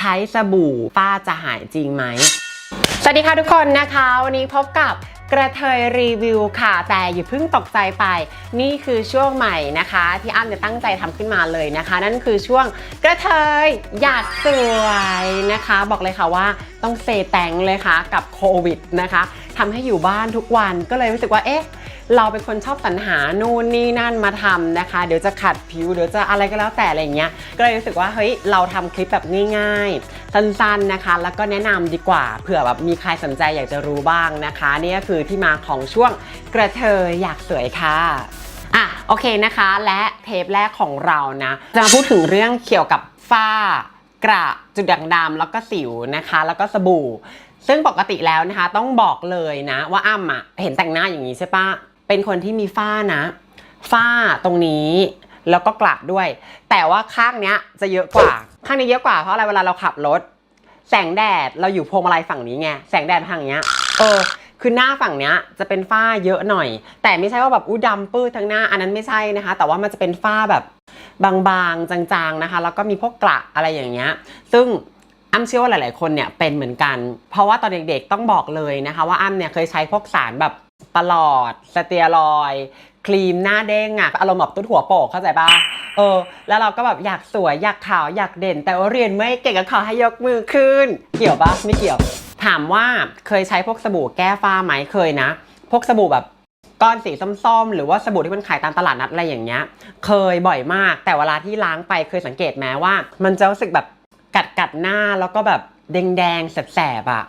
ใช้สบู่ฝ้าจะหายจริงไหม สวัสดีค่ะทุกคนนะคะ วันนี้พบกับกระเทยรีวิวค่ะ แต่อย่าเพิ่งตกใจไป นี่คือช่วงใหม่นะคะ ที่อ้ำเนี่ยตั้งใจทำขึ้นมาเลยนะคะ นั่นคือช่วงกระเทยอยากสวยนะคะ บอกเลยค่ะว่าต้องเซแตงเลยค่ะกับโควิดนะคะทำให้อยู่บ้านทุกวันก็เลยรู้สึกว่าเอ๊ะ เราเป็นคนชอบสรรหานู่นนี่นั่นมาทำนะคะ เดี๋ยวจะขัดผิวเดี๋ยวจะอะไรก็แล้วแต่อะไรเงี้ยก็เลยรู้สึกว่าเฮ้ยเราทำคลิปแบบง่ายๆ สั้นๆนะคะ แล้วก็แนะนำดีกว่าเผื่อแบบมีใครสนใจอยากจะรู้บ้างนะคะนี่ก็คือที่มาของช่วงกระเทยอยากสวยค่ะอะโอเคนะคะ และเทปแรกของเรานะจะมาพูดถึงเรื่องเกี่ยวกับฝ้ากระจุดด่างดำแล้วก็สิวนะคะ แล้วก็สบู่ ซึ่งปกติแล้วนะคะ ต้องบอกเลยนะ ว่าอ้ำอะเห็นแต่งหน้าอย่างนี้ใช่ปะ เป็นคนที่มีฝ้านะ ฝ้าตรงนี้แล้วก็กระด้วย แต่ว่าข้างเนี้ยจะเยอะกว่า ข้างนี้เยอะกว่าเพราะอะไรเวลาเราขับรถ แสงแดดเราอยู่พวงมาลัยฝั่งนี้ไงแสงแดดทางเนี้ยเออคือหน้าฝั่งเนี้ยจะเป็นฝ้าเยอะหน่อย แต่ไม่ใช่ว่าแบบอู้ดำปื้ดทั้งหน้าอันนั้นไม่ใช่นะคะ แต่ว่ามันจะเป็นฝ้าแบบบางๆจางๆนะคะ แล้วก็มีพวกกระอะไรอย่างเงี้ย ซึ่งอ้ำเชื่อว่าหลาย ๆ คนเนี่ยเป็นเหมือนกัน เพราะว่าตอนเด็กๆต้องบอกเลยนะคะ ว่าอ้ำเนี่ยเคยใช้พวกสารแบบ ตลอด สเตียรอยครีมหน้าเด้งอะอารมณ์แบบตุ้ดหัวโปกเข้าใจปะเออ แล้วเราก็แบบอยากสวยอยากขาวอยากเด่น แต่ว่าเรียนไม่เก่งก็ขอให้ยกมือขึ้น เกี่ยวปะไม่เกี่ยว ถามว่าเคยใช้พวกสบู่แก้ฝ้าไหมเคยนะ พวกสบู่แบบก้อนสีส้มๆ หรือว่าสบู่ที่มันขายตามตลาดนัดอะไรอย่างเงี้ย เคยบ่อยมาก แต่เวลาที่ล้างไปเคยสังเกตไหมว่า มันจะรู้สึกแบบกัดกัดๆหน้าแล้วก็แบบแดงๆแสบๆอะ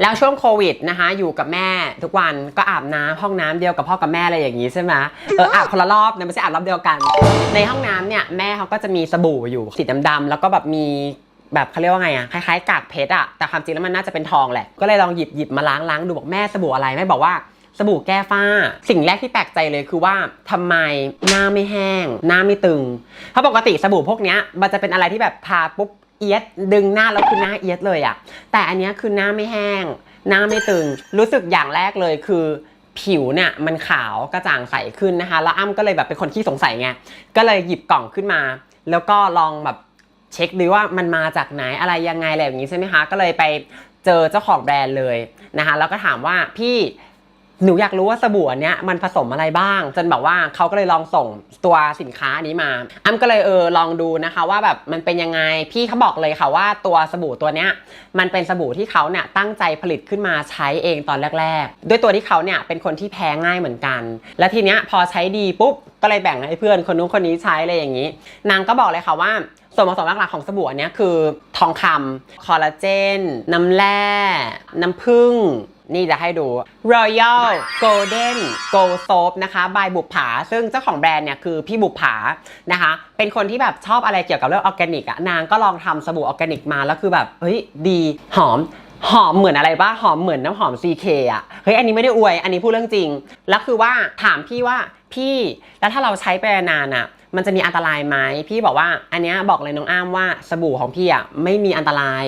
แล้วช่วงโควิดนะคะ อยู่กับแม่ทุกวันก็อาบน้ำห้องน้ำเดียวกับพ่อกับแม่อะไรอย่างนี้ใช่ไหมเอออาบคนละรอบนะไม่ใช่อาบรอบเดียวกัน ในห้องน้ำเนี่ยแม่เขาก็จะมีสบู่อยู่สีดำๆแล้วก็แบบมีแบบเขาเรียกว่าไงอะคล้ายๆกากเพชรอะแต่ความจริงแล้วมันน่าจะเป็นทองแหละ ก็เลยลองหยิบหยิบมาล้างล้างดูบอกแม่สบู่อะไรแม่บอกว่าสบู่แก้ฝ้า สิ่งแรกที่แปลกใจเลยคือว่าทำไมหน้าไม่แห้ง หน้าไม่ตึงเพราะปกติสบู่พวกเนี้ยมันจะเป็นอะไรที่แบบทาปุ๊บ เอียดดึงหน้าแล้วคือหน้าเอียดเลยอะแต่อันนี้คือหน้าไม่แห้ง หน้าไม่ตึง รู้สึกอย่างแรกเลยคือผิวเนี่ยมันขาวกระจ่างใสขึ้นนะคะ แล้วอ้ำก็เลยแบบเป็นคนขี้สงสัยไง ก็เลยหยิบกล่องขึ้นมา แล้วก็ลองแบบเช็คดูว่ามันมาจากไหนอะไรยังไงอะไรอย่างนี้ใช่ไหมคะ ก็เลยไปเจอเจ้าของแบรนด์เลยนะคะ แล้วก็ถามว่าพี่ หนูอยากรู้ว่าสบู่อันเนี้ยมันผสมอะไรบ้าง จนแบบว่าเขาก็เลยลองส่งตัวสินค้านี้มาอ้ำก็เลยเออลองดูนะคะว่าแบบมันเป็นยังไงพี่เขาบอกเลยค่ะว่าตัวสบู่ตัวเนี้ยมันเป็นสบู่ที่เขาเนี่ยตั้งใจผลิตขึ้นมาใช้เองตอนแรก ๆ ด้วยตัวที่เขาเนี่ยเป็นคนที่แพ้ง่ายเหมือนกัน และทีเนี้ยพอใช้ดีปุ๊บก็เลยแบ่งให้เพื่อนคนนู้นคนนี้ใช้อะไรอย่างนี้ นางก็บอกเลยค่ะว่าส่วนผสมหลักๆของสบู่อันเนี้ยคือทองคำคอลลาเจน น้ำแร่ น้ำผึ้ง นี่จะให้ดู Royal Golden Gold Soap นะคะ บายบุปผา ซึ่งเจ้าของแบรนด์เนี่ยคือพี่บุปผานะคะ เป็นคนที่แบบชอบอะไรเกี่ยวกับเรื่องออร์แกนิกอะนางก็ลองทำสบู่ออร์แกนิกมาแล้วคือแบบ เฮ้ย ดีหอมหอมเหมือนอะไรบ้าหอมเหมือนน้ำหอม CK อะเฮ้ย อันนี้ไม่ได้อวย อันนี้พูดเรื่องจริง แล้วคือว่าถามพี่ว่าพี่ แล้วถ้าเราใช้ไปนานอะ มันจะมีอันตรายไหมพี่บอกว่าอันเนี้ยบอกเลยน้องอ้ามว่าสบู่ของพี่อะไม่มีอันตราย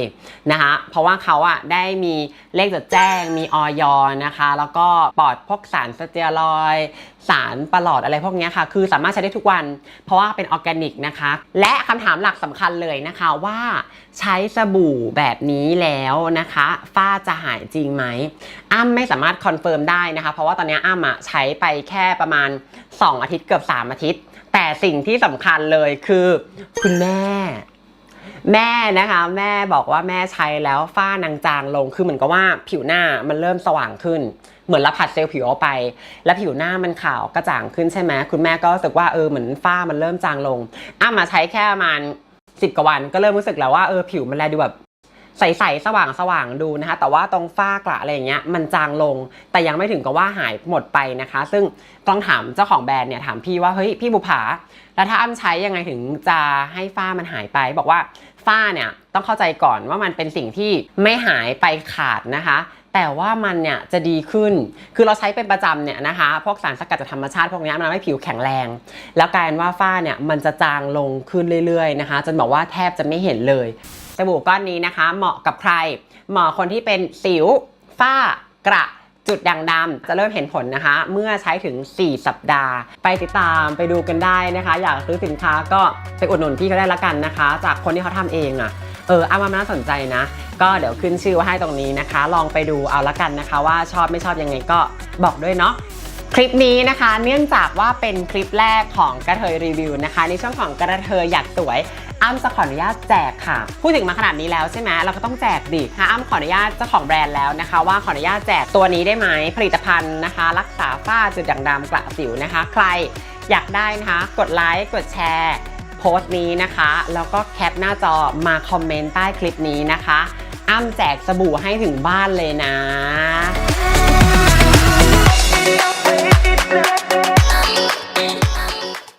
นะคะเพราะว่าเขาอะได้มีเลขจดแจ้งมีออยนะคะ แล้วก็ปลอดพวกสารสเตียรอยด์สารปลอดอะไรพวกเนี้ยค่ะ คือสามารถใช้ได้ทุกวัน เพราะว่าเป็นออร์แกนิกนะคะ และคำถามหลักสำคัญเลยนะคะว่าใช้สบู่แบบนี้แล้วนะคะฝ้าจะหายจริงไหมอ้ำไม่สามารถคอนเฟิร์มได้นะคะ เพราะว่าตอนนี้อ้ำอะใช้ไปแค่ประมาณ 2 อาทิตย์เกือบ 3 อาทิตย์ แต่สิ่ง่งที่สำคัญเลยคือคุณแม่ แม่นะคะ แม่บอกว่าแม่ใช้แล้วฝ้านางจางลงคือเหมือนกับว่าผิวหน้ามันเริ่มสว่างขึ้น เหมือนเราผัดเซลล์ผิวออกไป แล้วผิวหน้ามันขาวกระจ่างขึ้นใช่ไหมคุณแม่ก็รู้สึกว่าเออเหมือนฝ้ามันเริ่มจางลงอ้ำมาใช้แค่ประมาณสิบกว่าวันก็เริ่มรู้สึกแล้วว่าเออผิวมันแลดูแบบ ใสๆสว่างสว่างดูนะคะ แต่ว่าตรงฝ้ากระอะไรเงี้ยมันจางลง แต่ยังไม่ถึงกับว่าหายหมดไปนะคะ ซึ่งต้องถามเจ้าของแบรนด์เนี่ยถามพี่ว่าเฮ้ยพี่บุภาแล้วถ้าอ้ำใช้ยังไงถึงจะให้ฝ้ามันหายไป บอกว่าฝ้าเนี่ยต้องเข้าใจก่อนว่ามันเป็นสิ่งที่ไม่หายไปขาดนะคะ แต่ว่ามันเนี่ยจะดีขึ้น คือเราใช้เป็นประจำเนี่ยนะคะ พวกสารสกัดจากธรรมชาติพวกนี้มันทำให้ผิวแข็งแรง แล้วกลายเป็นว่าฝ้าเนี่ยมันจะจางลงขึ้นเรื่อยๆนะคะ จนบอกว่าแทบจะไม่เห็นเลย สบู่ก้อนนี้นะคะ เหมาะกับใคร เหมาะคนที่เป็นสิว ฝ้ากระจุดด่างดำจะเริ่มเห็นผลนะคะ เมื่อใช้ถึง 4 สัปดาห์ ไปติดตามไปดูกันได้นะคะ อยากซื้อสินค้าก็ไปอุดหนุนพี่เขาได้ละกันนะคะ จากคนที่เขาทำเองอะ่ะ เอออ้ำว่ามันน่าสนใจนะ ก็เดี๋ยวขึ้นชื่อไว้ให้ตรงนี้นะคะ ลองไปดูเอาละกันนะคะ ว่าชอบไม่ชอบยังไงก็บอกด้วยเนาะคลิปนี้นะคะ เนื่องจากว่าเป็นคลิปแรกของกระเทยรีวิวนะคะ ในช่วงของกระเทยอยากสวยอ้ำจะขออนุญาตแจกค่ะ พูดถึงมาขนาดนี้แล้วใช่ไหมเราก็ต้องแจกดิค่ะอ้ำขออนุญาตเจ้าของแบรนด์แล้วนะคะ ว่าขออนุญาตแจกตัวนี้ได้ไหมผลิตภัณฑ์นะคะ รักษาฝ้าจุดด่างดำกระสิวนะคะ ใครอยากได้นะคะ กดไลค์กดแชร์ โพสต์นี้นะคะ แล้วก็แคปหน้าจอมาคอมเมนต์ใต้คลิปนี้นะคะ อ้ำแจกสบู่ให้ถึงบ้านเลยนะ